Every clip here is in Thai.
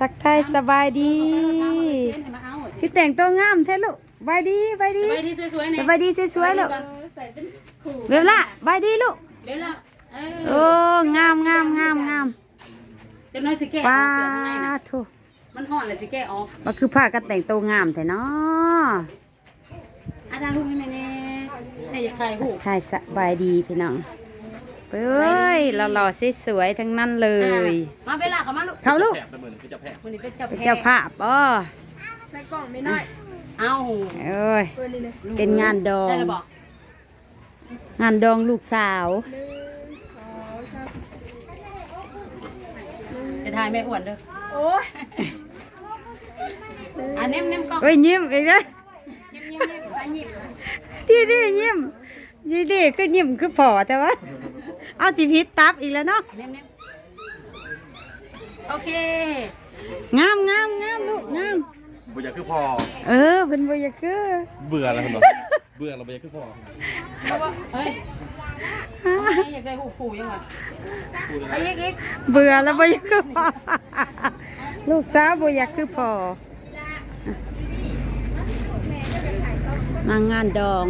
ทักทายสบายดีคือแต่งตัวงามแท้ลูกบายดีบายดีไปดีสวยๆสเนยบายดีสวยๆลูกเป็นขู่เวลาบายดีลูกเดี๋ยวละเอโอ้งามงามงามงามเดี๋ยวน้อยสิแก้ป้าทุมันห่อนเลยสิแก้ออกว่าคือผ้ากันแต่งตัวงามแต่เนาะอาจารย์รู้ไหมแม่เน่แม่อยากถ่ายหูปทายสบายดีพี่น้อง เอ้ยหล่อๆสวยๆทั้งนั้นเลย มาเวลาเขามาลูกเขาลูกแผลบเหมือนคือจะแผลบวันนี้เป็นเจ้าเป็นแพ้เจ้าภาพอ๋อใส่กล่องไม่น้อยเอาเอ้ยเปิดนี่เลยเป็นงานดองได้แล้วบอกงานดองลูกสาวหนึ่งสองสามจะถ่ายแม่อ้วนเด้อโอ้ยอะเน้มเน้มกล้องเอ้ยยิ้มอีกแล้วยิ้มยิ้มยิ้มอะยิ้มดีดียิ้มดีดีคือยิ้มคือพอแต่ว่า เอาสิพิษตับอีกแล้วเนาะเน้มเน้มโอเค งามงามงามลูกงามบุญยาคือพอ เออเป็นบ่อยากคือ เบื่อแล้วเหรอเบื่อเราบุญยาคือพอเพราะว่าเฮ้ยแม่อยากได้หูปู่ยังไงไอ้อีกอีกเบื่อแล้วบ่อยากคือพอลูกสาวบ่อยากคือพอมางานดอง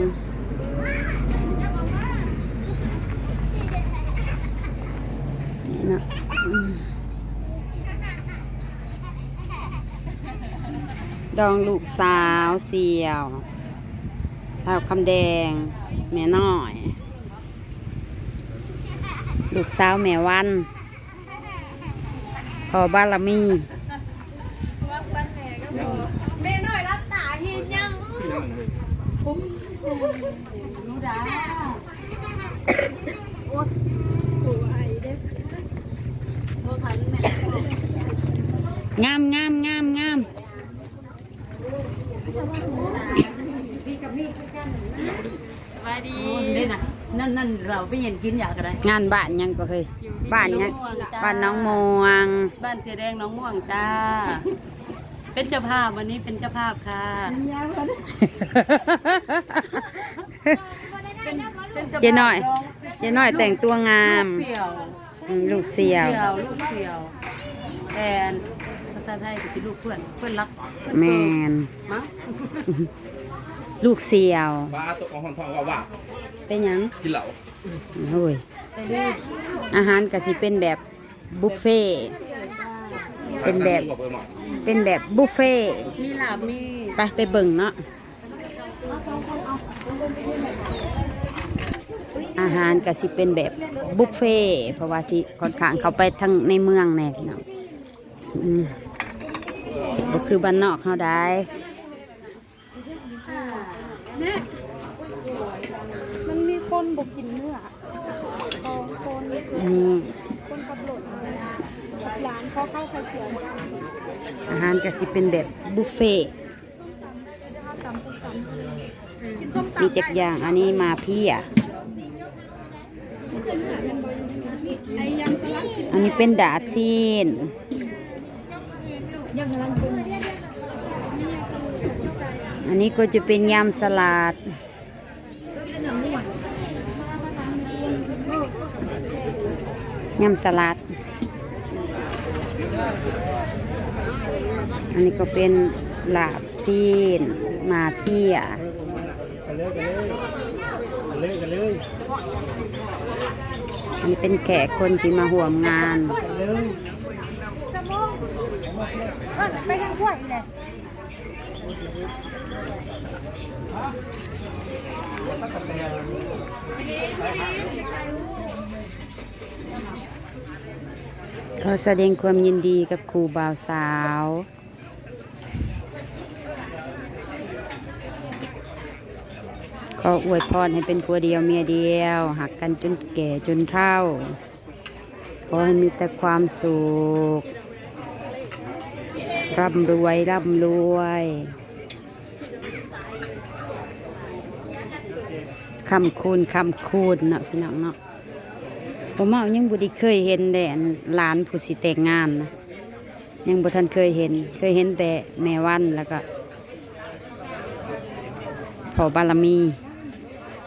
น่ะอดองลูกสาวเสี่ยวสาวคำแดง แม่น้อย ลูกสาวแม่วันพอบารมีแม่น้อยรับตาเห็นยังรู้ดา สวยเด้ โอ้ถ่ายแม่ งามงามงามงามสวัสดีนี่นะนั่นนั่นเราไปเย็นกินอยากอะไรงานบ้านยังก็เคยบ้านยังบ้านน้องมวง บ้านเสียแดงน้องม่วงจ้า เป็นเจ้าภาพวันนี้เป็นเจ้าภาพค่ะเป็นจ้าภาพเจ๊น้อยเจ๊น้อยแต่งตัวงามเสี่ยวอืมลูกเสี่ยวเสี่ยว ลูกเสี่ยวแอนภา ษาไทยก็คือลูกเพื่อนเพื่อนรักเพื่อนแมเกินมั้งลูกเสี่ยว บ้าตกของหอนทองว่าว่าเป็นหยังกินเหล้าโอ้ยแต่ลูกอาหารก็สิเป็นแบบบุฟเฟ่ต์เป็นแบบบอกเบอร์หน่อยเป็นแบบบุฟเฟ่ต์มีหลาบมีไปไปเบิ่งเนาะอาหารก็สิเป็นแบบบุฟเฟ่ต์เพราะว่าสิค่อนข้างเขาไปทางในเมืองแน่พี่น้องอืม ก็คือบ้านนอกเขาได้มันมีคนบอกกินเนื้อสองคนนี่คนกับโหลดกับร้านเขาเข้าไข่เขียวอาหารก็สิเป็นแบบบุฟเฟ่ต์ตำตำกินส้มมีตำจักอย่างอันนี้มาเพี่อะไอ้ยำสลัดอันนี้เป็นดาดซีนยำสลัดกุ้ง อันนี้ก็จะเป็นยำสลัด ยำสลัด อันนี้ก็เป็นลาบซีน มาเพียอันนี้เป็นแขกคนที่มาห่วมงานไปทางขั้วอีกเลย ขอแสดงความยินดีกับครูบ่าวสาวขออวยพรให้เป็นผัวเดียวเมียเดียว หักกันจนแก่จนเฒ่า ขอให้มีแต่ความสุข ร่ำรวย ร่ำรวย คำคูณคำคูณเนาะพี่น้องเนาะผมเอายังบุไดีเคยเห็นแต่อันหลานผู้สิแต่งงานนะยังบุทันเคยเห็น เคยเห็นแต่แม่วันแล้วก็พอบารมี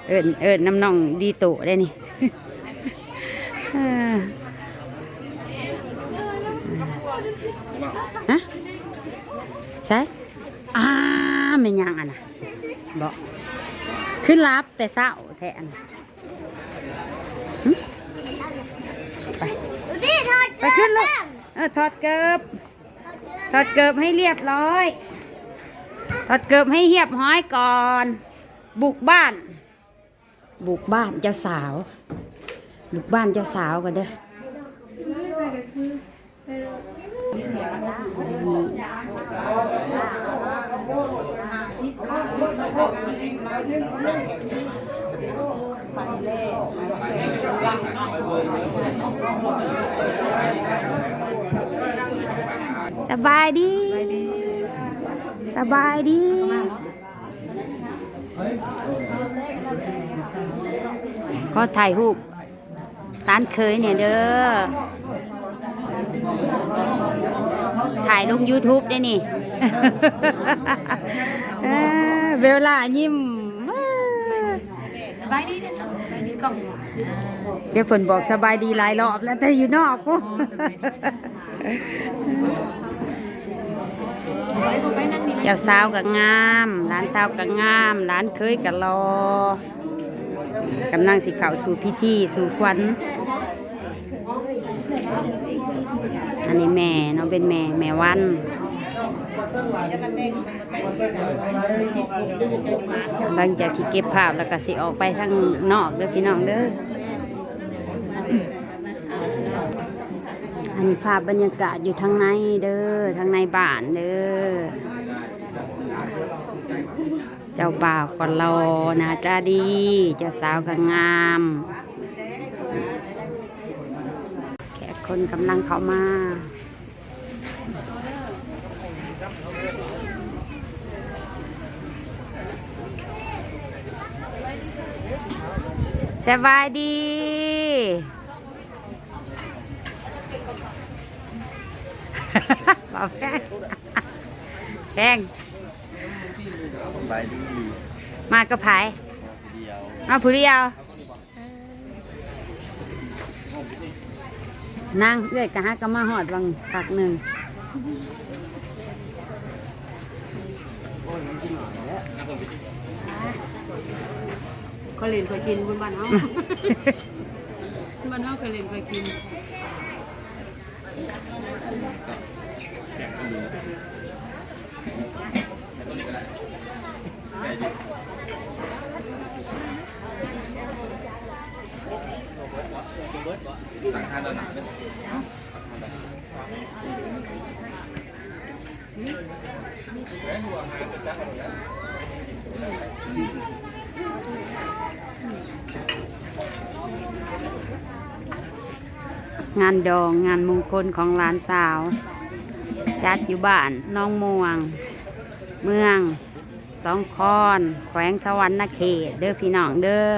เอิญเอิญน้ำน่องดีโตได้นี่ฮะใช่อ่าไม่ยังอะนะบอก ขึ้นรับแต่เศร้าแทนไปไปขึ้นลูกเออถอดเกิบถอดเกิบให้เรียบร้อยถอดเกิบให้เรียบห้อยก่อน บุกบ้าน บุกบ้านเจ้าสาว บุกบ้านเจ้าสาวกันเด้อ สบายดี สบายดี ก็ถ่ายรูปร้านเคยเนี่ยเด้อ ถ่ายลง YouTube ได้นี่ เวลายิ้มสบายดีเด้อสบายดีกล้องเดี๋ยวฝนบอกสบายดีหลายรอบแล้วแต่อยู่นอกกูเจ้าสาวก็งามร้านสาวก็งามร้านเคยก็รอกำลังสิเขาสู่พิธีสู่ควันอันนี้แม่เนาะเป็นแม่แม่วัน หลังจากที่เก็บภาพแล้วก็สิออกไปทางนอกเด้อพี่น้องเด้ออันนี้ภาพบรรยากาศอยู่ทางในเด้อทางในบ้านเด้อเจ้าบ่าวก็รอหนาตาดี เจ้าสาวก็งามแขกคนกำลังเข้ามา สบายดี บอกแพงแพงสบายดีมากระไผเดียวมาผู้เดียว นั่งเอื้อยกะฮักก็มาหอดวังพักหนึ่ง เขาเล่นเคยกินบนบ้านเฮาบ้านเฮาเคยเล่นเคยกินต่างทานตอนหนักเลย งานดองงานมงคลของหลานสาว จัดอยู่บ้านน้องม่วง เมืองสองคอน แขวงสวรรณเขตเด้อพี่น้องเด้อ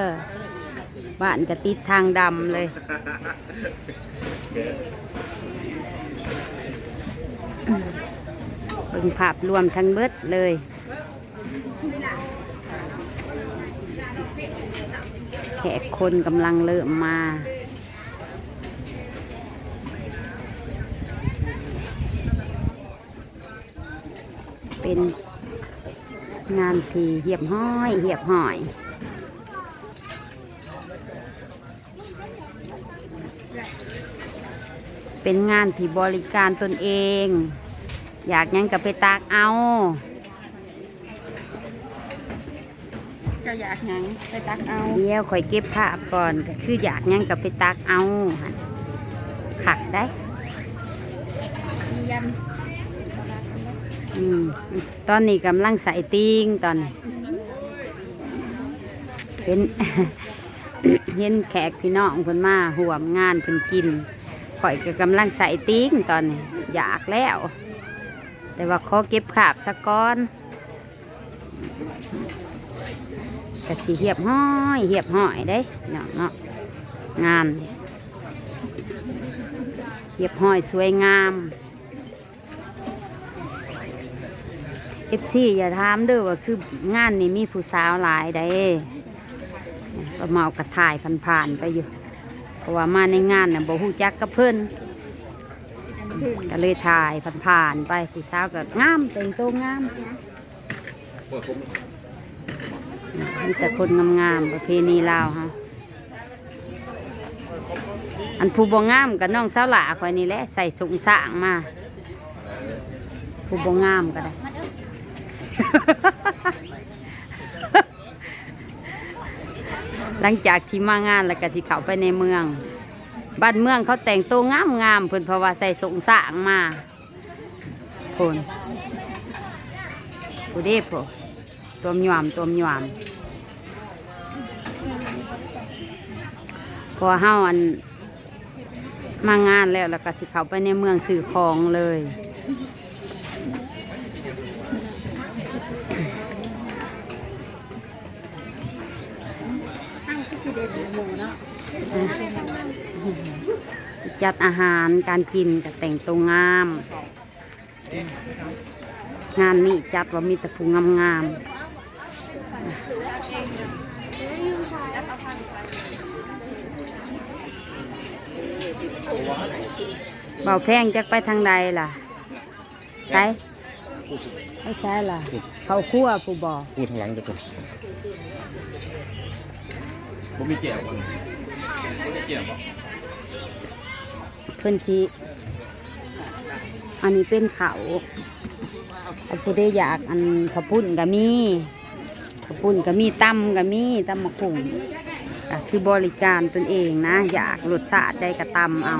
บ้านกระติดทางดำเลย เบิ่งภาพรวมทั้งเบิดเลยแขกคนกำลังเริ่มมา เป็นงานผีเหียบห้อยเหียบห้อยเป็นงานที่บริการตนเอง อยากหยังกับไปตากเอาจะอยากหยังไปตักเอาเดี๋ยวข่อยเก็บภาพก่อนก็คืออยากหยังกับไปตากเอาหั่นขักได้มียอืม ตอนนี้กำลังใส่ติ้งตอนนี้เป็นเห็นแขกพี่น้องคนมาห่วมงานเพิ่นกินข่อยก็กำลังใส่ติ้งตอนนี้อยากแล้ว แต่ว่าขอเก็บขาบสักก้อนกะสีเหียบห้อยเหียบห้อยได้เนาะเนาะงานเหียบห้อยสวยงาม เอฟซีอย่าถามเด้อว่าคืองานนี้มีผู้สาวหลายได้ก็เมากระถ่ายผ่านๆไปอยู่ เพราะว่ามาในงานน่ะบ่ฮู้จักกับเพิ่นก็เลยถ่ายผ่านๆไปผู้สาวก็งามแต่งตัวงามมีแต่คนงามๆประเพณีลาวฮะอันผู้บ่งามกับน้องสาวหลาคอยนี่แหละใส่สุงสางมาผู้บ่งามก็ได้ หลังจากที่มางานแล้วก็สิเข้าไปในเมือง บ้านเมืองเขาแต่งตัวงามงามเพิ่นเพราะว่าใส่สงสางมาคนผู้เด้พอตัวมยวมตัวมยวมพอเฮาอันมางานแล้วแล้วก็สิเข้าไปในเมืองสื่อของเลย ตั้งที่สิเดนหมูเนาะ จัดอาหารการกินกับแต่งตัวงาม งานนี้จัดว่ามีแต่ผู้งามงามๆเบาแพงจักไปทางใดล่ะใช่ไม่ใช่ล่ะ เขาคั่วผู้บอกพูดทางหลังจะตัวผมมีแก้วก่อนผมมีแก้วป่ะ เพิ่นชีอันนี้เป็นเขาอันผู้ได้อยากอันข้าวปุ้นก็มีข้าวปุ้นก็มีตำก็มีตำมะขุ่งก็คือบริการตนเองนะ อยากรสชาติได้ก็ตำเอา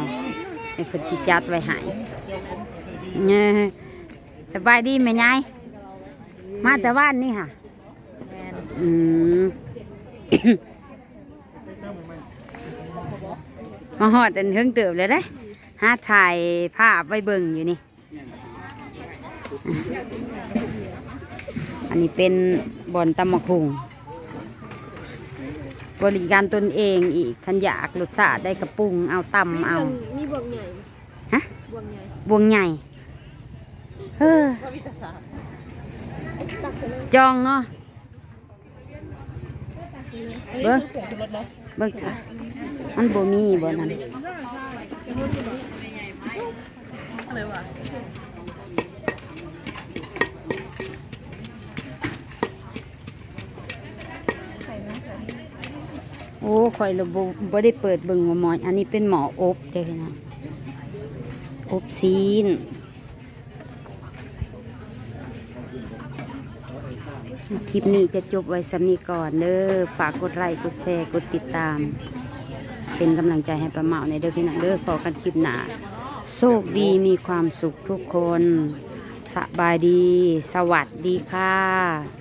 ให้เพิ่นสิจัดไว้ให้สบายดีไหมยายมาแต่ว่านนี่ค่ะอืมมาหอดอันเทิงเติบเลยได้ หาถ่ายภาพไว้เบิ่งอยู่นี่ อันนี้เป็นบอนตำมะคุงบริการตนเองอีกขันอยากรสชาติได้กระปรุงเอาตำเอามีบวงใหญ่ฮะบวงใหญ่บวงใหญ่เฮ้อว่าวิทยาศาสตร์ตักเสร็จแล้วจองเนาะเบิ้งผงชูรสเนาะเบิ้งค่ะมันบ่มีบ่นั่น อะไรวะโอ้ข่อยระบบบ่ได้เปิดเบิ่งหมออันนี้เป็นหมออบเด้อนะอบซีนคลิปนี้จะจบไว้สำนีก่อนเด้อฝากกดไลค์กดแชร์ กดติดตาม เป็นกำลังใจให้ประเมาในเด้อพี่น้องเด้อขอกันคลิปหนาโชคดีมีความสุขทุกคน สบายดี สวัสดีค่ะ